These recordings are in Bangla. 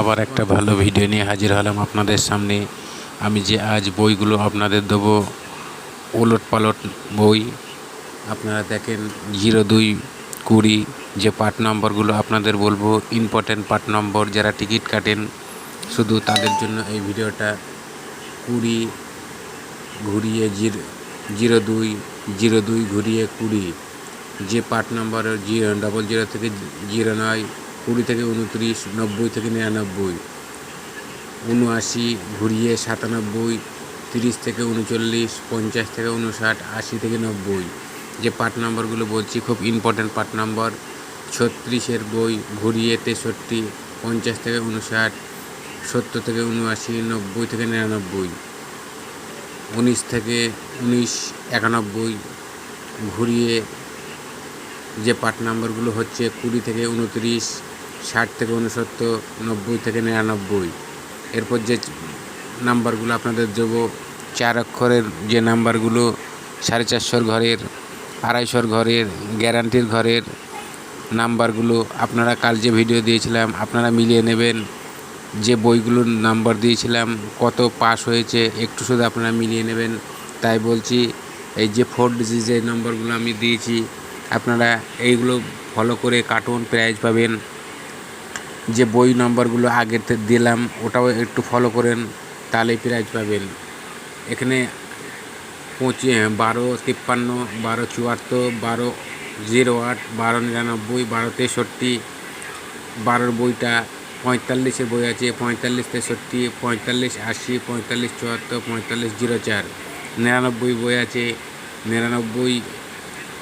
আবার একটা ভালো ভিডিও নিয়ে হাজির হলাম আপনাদের সামনে। আমি যে আজ বইগুলো আপনাদের দেবো ওলট পালট বই, আপনারা দেখেন জিরো দুই কুড়ি যে পার্ট নম্বরগুলো আপনাদের বলব ইম্পর্ট্যান্ট পার্ট নম্বর, যারা টিকিট কাটেন, শুধু তাদের জন্য এই ভিডিওটা। কুড়ি ঘুরিয়ে জিরো জিরো দুই জিরো দুই ঘুরিয়ে কুড়ি, যে part number zero double zero থেকে জিরো নয় কুড়ি থেকে উনত্রিশ নব্বই থেকে নিরানব্বই উনআশি ঘুরিয়ে সাতানব্বই, তিরিশ থেকে উনচল্লিশ পঞ্চাশ থেকে উনষাট আশি থেকে নব্বই। যে পার্ট নাম্বারগুলো বলছি, খুব ইম্পর্ট্যান্ট পার্ট নাম্বার, ছত্রিশের বই ঘুরিয়ে তেষট্টি, পঞ্চাশ থেকে উনষাট সত্তর থেকে উনআশি নব্বই থেকে নিরানব্বই, উনিশ থেকে উনিশ, একানব্বই ঘুরিয়ে যে পার্ট নাম্বারগুলো হচ্ছে কুড়ি থেকে উনত্রিশ ষাট থেকে উনসত্তর নব্বই থেকে নিরানব্বই। এরপর যে নাম্বারগুলো আপনাদের দেবো, চার অক্ষরের যে নাম্বারগুলো, সাড়ে চারশোর ঘরের, আড়াইশোর ঘরের, গ্যারান্টির ঘরের নাম্বারগুলো আপনারা কাল যে ভিডিও দিয়েছিলাম, আপনারা মিলিয়ে নেবেন। যে বইগুলোর নাম্বার দিয়েছিলাম, কত পাস হয়েছে, একটু শুধু আপনারা মিলিয়ে নেবেন। তাই বলছি, এই যে ফোর ডিজিট যে নাম্বারগুলো আমি দিয়েছি, আপনারা এইগুলো ফলো করে কার্টুন প্রাইজ পাবেন। যে বই নাম্বারগুলো আগের দিলাম, ওটাও একটু ফলো করেন, তাহলেই প্রাইজ পাবেন। এখানে পঁচি বারো তিপ্পান্ন, বারো চুয়াত্তর, বারো জিরো আট, বারো নিরানব্বই, বারো তেষট্টি, বারোর বইটা পঁয়তাল্লিশের বই আছে, পঁয়তাল্লিশ তেষট্টি, পঁয়তাল্লিশ আশি, পঁয়তাল্লিশ চুয়াত্তর, পঁয়তাল্লিশ জিরো চার। নিরানব্বই বই আছে, নিরানব্বই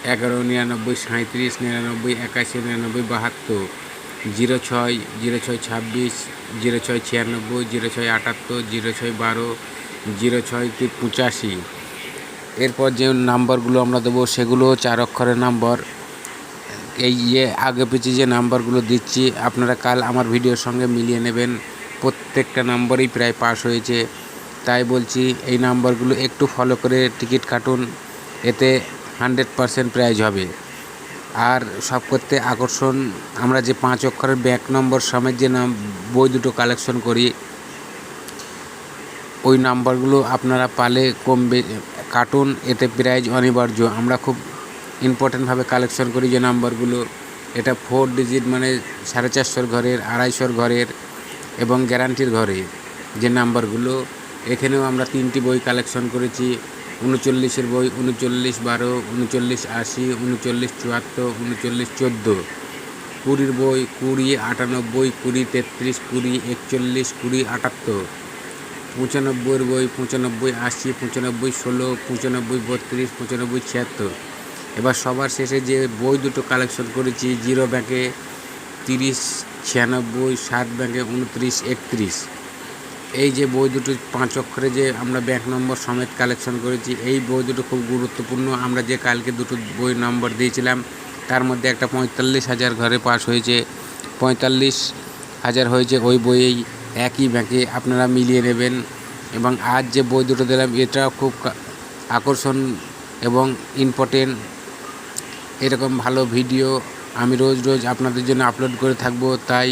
এগারো, নিরানব্বই সাঁত্রিশ নিরানব্বই একাশি, নিরানব্বই বাহাত্তর। জিরো ছয় জিরো ছয় ছাব্বিশ, জিরো ছয় ছিয়ানব্বই, জিরো ছয় আটাত্তর, জিরো ছয় বারো, জিরো ছয় কি পঁচাশি। এরপর যে নাম্বারগুলো আমরা দেবো সেগুলো চার অক্ষরের নাম্বার। এই ইয়ে আগে পিছিয়ে যে নাম্বারগুলো দিচ্ছি, আপনারা কাল আমার ভিডিওর সঙ্গে মিলিয়ে নেবেন। প্রত্যেকটা নাম্বারই প্রায় পাস হয়েছে। তাই বলছি, এই নাম্বারগুলো একটু ফলো করে টিকিট কাটুন, এতে হান্ড্রেড পারসেন্ট প্রাইজ হবে। আর সব করতে আকর্ষণ। আমরা যে পাঁচ অক্ষরের ব্যাক নম্বর সমেত যে নাম বই দুটো কালেকশন করি, ওই নাম্বারগুলো আপনারা পালে কমবে কার্টুন এতে প্রাইজ অনিবার্য। আমরা খুব ইম্পর্টেন্টভাবে কালেকশন করি যে নাম্বারগুলো। এটা ফোর ডিজিট মানে সাড়ে চারশোর ঘরের, আড়াইশোর ঘরের এবং গ্যারান্টির ঘরে যে নাম্বারগুলো। এখানেও আমরা তিনটি বই কালেকশন করেছি। উনচল্লিশের বই, উনচল্লিশ বারো, উনচল্লিশ আশি, উনচল্লিশ চুয়াত্তর, উনচল্লিশ চোদ্দ। কুড়ির বই, কুড়ি আটানব্বই, কুড়ি তেত্রিশ, কুড়ি একচল্লিশ, কুড়ি আটাত্তর। পঁচানব্বইয়ের বই, পঁচানব্বই আশি, পঁচানব্বই ষোলো, পঁচানব্বই বত্রিশ, পঁচানব্বই ছিয়াত্তর। এবার সবার শেষে যে বই দুটো কালেকশন করেছি, জিরো ব্যাংকে তিরিশ, ছিয়ানব্বই, সাত ব্যাংকে উনত্রিশ, একত্রিশ। এই যে বই দুটো পাঁচ অক্ষরে যে আমরা ব্যাংক নম্বর সমেত কালেকশন করেছি, এই বই দুটো খুব গুরুত্বপূর্ণ। আমরা যে কালকে দুটো বই নম্বর দিয়েছিলাম, তার মধ্যে একটা পঁয়তাল্লিশ হাজার ঘরে পাস হয়েছে। পঁয়তাল্লিশ হাজার হয়েছে ওই বইয়েই একই ব্যাংকে আপনারা মিলিয়ে নেবেন। এবং আজ যে বই দুটো দিলাম, এটাও খুব আকর্ষণ এবং ইম্পর্টেন্ট এরকম ভালো ভিডিও আমি রোজ রোজ আপনাদের জন্য আপলোড করে থাকব, তাই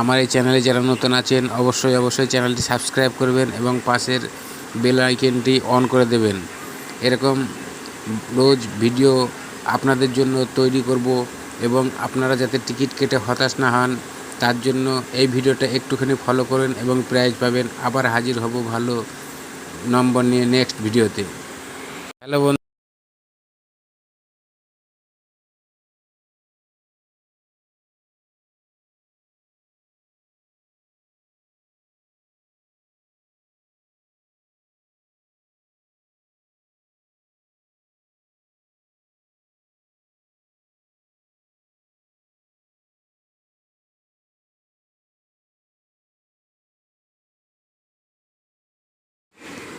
আমার এই চ্যানেলে যারা নতুন আছেন, অবশ্যই অবশ্যই চ্যানেলটি সাবস্ক্রাইব করবেন এবং পাশের বেল আইকনটি অন করে দেবেন। এরকম রোজ ভিডিও আপনাদের জন্য তৈরি করব এবং আপনারা যাতে টিকিট কেটে হতাশ না হন, তার জন্য এই ভিডিওটা একটুখানি ফলো করেন এবং প্রাইজ পাবেন। আবার হাজির হব ভালো নম্বর নিয়ে নেক্সট ভিডিওতে হ্যালো